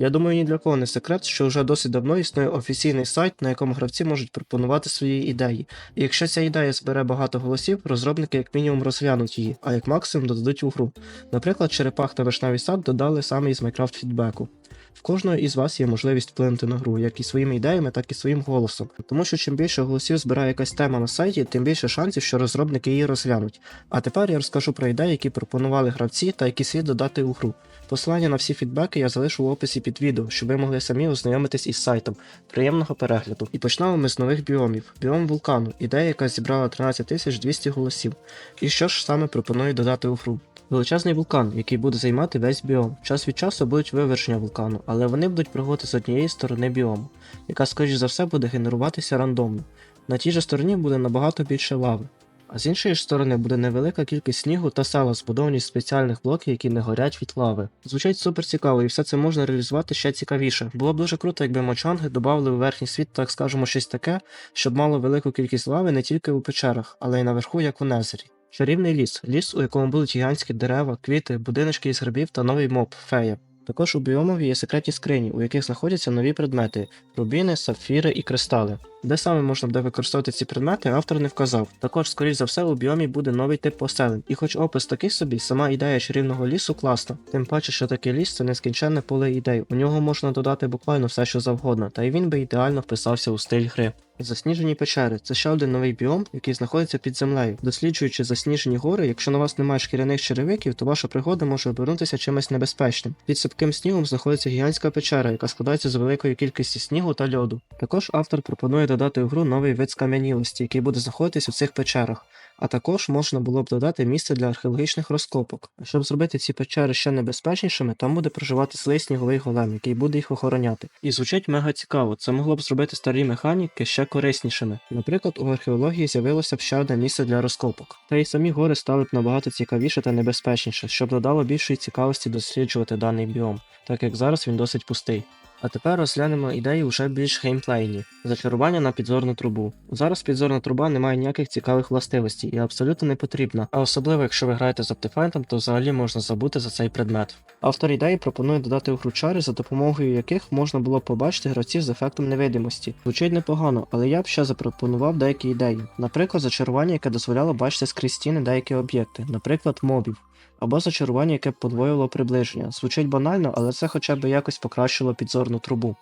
Я думаю, ні для кого не секрет, що вже досить давно існує офіційний сайт, на якому гравці можуть пропонувати свої ідеї. І якщо ця ідея збере багато голосів, розробники як мінімум розглянуть її, а як максимум додадуть у гру. Наприклад, черепах та вишневий сад додали саме із Minecraft фідбеку. В кожного із вас є можливість вплинути на гру, як і своїми ідеями, так і своїм голосом. Тому що чим більше голосів збирає якась тема на сайті, тим більше шансів, що розробники її розглянуть. А тепер я розкажу про ідеї, які пропонували гравці та які слід додати у гру. Посилання на всі фідбеки я залишу в описі під відео, щоб ви могли самі ознайомитись із сайтом. Приємного перегляду. І почнемо ми з нових біомів. Біом вулкану, ідея, яка зібрала 13200 голосів. І що ж саме пропоную додати у гру? Величезний вулкан, який буде займати весь біом. Час від часу будуть виверження вулкану, але вони будуть проходити з однієї сторони біому, яка, скоріш за все, буде генеруватися рандомно. На тій же стороні буде набагато більше лави. А з іншої ж сторони буде невелика кількість снігу та села, збудовані з спеціальних блоків, які не горять від лави. Звучить супер цікаво, і все це можна реалізувати ще цікавіше. Було б дуже круто, якби мочанги додали у верхній світ, так скажемо, щось таке, щоб мало велику кількість лави не тільки у печерах, але й наверху, як у Незері. Чарівний ліс, ліс, у якому будуть гігантські дерева, квіти, будиночки із грибів та новий моб фея. Також у біомові є секретні скрині, у яких знаходяться нові предмети рубіни, сапфіри і кристали. Де саме можна буде використовувати ці предмети, автор не вказав. Також, скоріш за все, у біомі буде новий тип поселень, і хоч опис такий собі, сама ідея чарівного лісу класна. Тим паче, що такий ліс це нескінченне поле ідей. У нього можна додати буквально все, що завгодно, та й він би ідеально вписався у стиль гри. Засніжені печери це ще один новий біом, який знаходиться під землею. Досліджуючи засніжені гори, якщо на вас немає шкіряних черевиків, то ваша пригода може обернутися чимось небезпечним. Під сипким снігом знаходиться гігантська печера, яка складається з великої кількості снігу та льоду. Також автор пропонує додати в гру новий вид скам'янілості, який буде знаходитись у цих печерах. А також можна було б додати місце для археологічних розкопок. Щоб зробити ці печери ще небезпечнішими, там буде проживати злий сніговий голем, який буде їх охороняти. І звучить мега цікаво. Це могло б зробити старі механіки ще кориснішими. Наприклад, у археології з'явилося б ще одне місце для розкопок. Та й самі гори стали б набагато цікавіше та небезпечніше, щоб додало більшої цікавості досліджувати даний біом, так як зараз він досить пустий. А тепер розглянемо ідеї вже більш геймплейні. Зачарування на підзорну трубу. Зараз підзорна труба не має ніяких цікавих властивостей і абсолютно не потрібна, а особливо якщо ви граєте з Optifine, то взагалі можна забути за цей предмет. Автор ідеї пропонує додати у гру чари, за допомогою яких можна було побачити гравців з ефектом невидимості. Звучить непогано, але я б ще запропонував деякі ідеї. Наприклад, зачарування, яке дозволяло бачити скрізь стіни деякі об'єкти, наприклад, мобів. Або зачарування, яке б подвоювало приближення. Звучить банально, але це хоча б якось покращило підзорну трубу.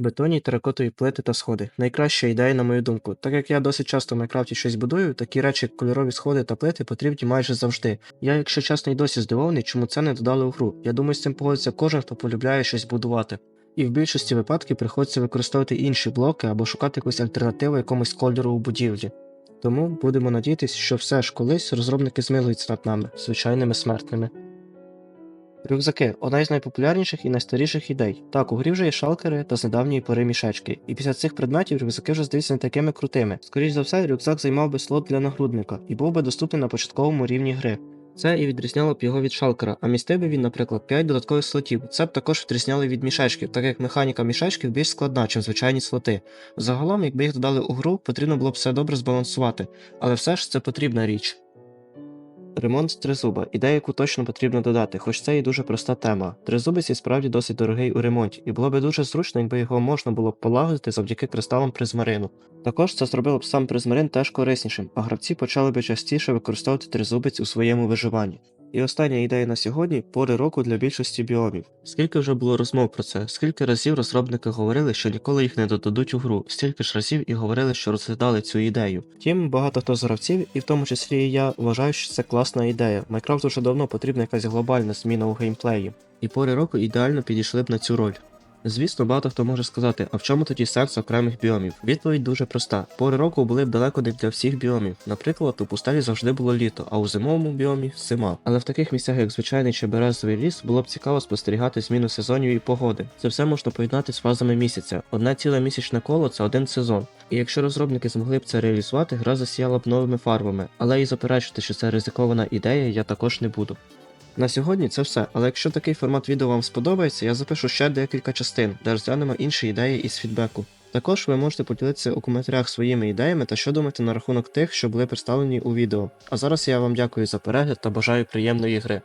Бетонні теракотові плити та сходи. Найкраща ідея, на мою думку. Так як я досить часто в Майнкрафті щось будую, такі речі, як кольорові сходи та плити потрібні майже завжди. Я, якщо чесно, й досі здивований, чому це не додали у гру. Я думаю, з цим погодиться кожен, хто полюбляє щось будувати. І в більшості випадків приходиться використовувати інші блоки або шукати якусь альтернативу якомусь кольору у будівлі. Тому будемо надіятися, що все ж колись розробники змилуються над нами, звичайними смертними. Рюкзаки одна із найпопулярніших і найстаріших ідей. Так, у грі вже є шалкери та з недавньої пори мішечки, і після цих предметів рюкзаки вже здаються не такими крутими. Скоріше за все, рюкзак займав би слот для нагрудника і був би доступний на початковому рівні гри. Це і відрізняло б його від шалкера, а містив би він, наприклад, 5 додаткових слотів. Це б також відрізняло від мішечків, так як механіка мішечків більш складна, ніж звичайні слоти. Загалом, якби їх додали у гру, потрібно було б все добре збалансувати, але все ж це потрібна річ. Ремонт тризуба ідея, яку точно потрібно додати, хоч це і дуже проста тема. Тризубець і справді досить дорогий у ремонті, і було би дуже зручно, якби його можна було б полагодити завдяки кристалам призмарину. Також це зробило б сам призмарин теж кориснішим, а гравці почали би частіше використовувати тризубець у своєму виживанні. І остання ідея на сьогодні пори року для більшості біомів. Скільки вже було розмов про це, скільки разів розробники говорили, що ніколи їх не додадуть у гру, стільки ж разів і говорили, що розглядали цю ідею. Втім, багато хто з гравців, і в тому числі і я, вважаю, що це класна ідея. Майкрафту вже давно потрібна якась глобальна зміна у геймплеї. І пори року ідеально підійшли б на цю роль. Звісно, багато хто може сказати, а в чому тоді сенс окремих біомів? Відповідь дуже проста. Пори року були б далеко не для всіх біомів. Наприклад, у пустелі завжди було літо, а у зимовому біомі зима. Але в таких місцях, як звичайний чи березовий ліс, було б цікаво спостерігати зміну сезонів і погоди. Це все можна поєднати з фазами місяця. Одне ціле місячне коло це один сезон. І якщо розробники змогли б це реалізувати, гра засіяла б новими фарбами, але і заперечити, що це ризикована ідея, я також не буду. На сьогодні це все, але якщо такий формат відео вам сподобається, я запишу ще декілька частин, де розглянемо інші ідеї із фідбеку. Також ви можете поділитися у коментарях своїми ідеями та що думаєте на рахунок тих, що були представлені у відео. А зараз я вам дякую за перегляд та бажаю приємної гри.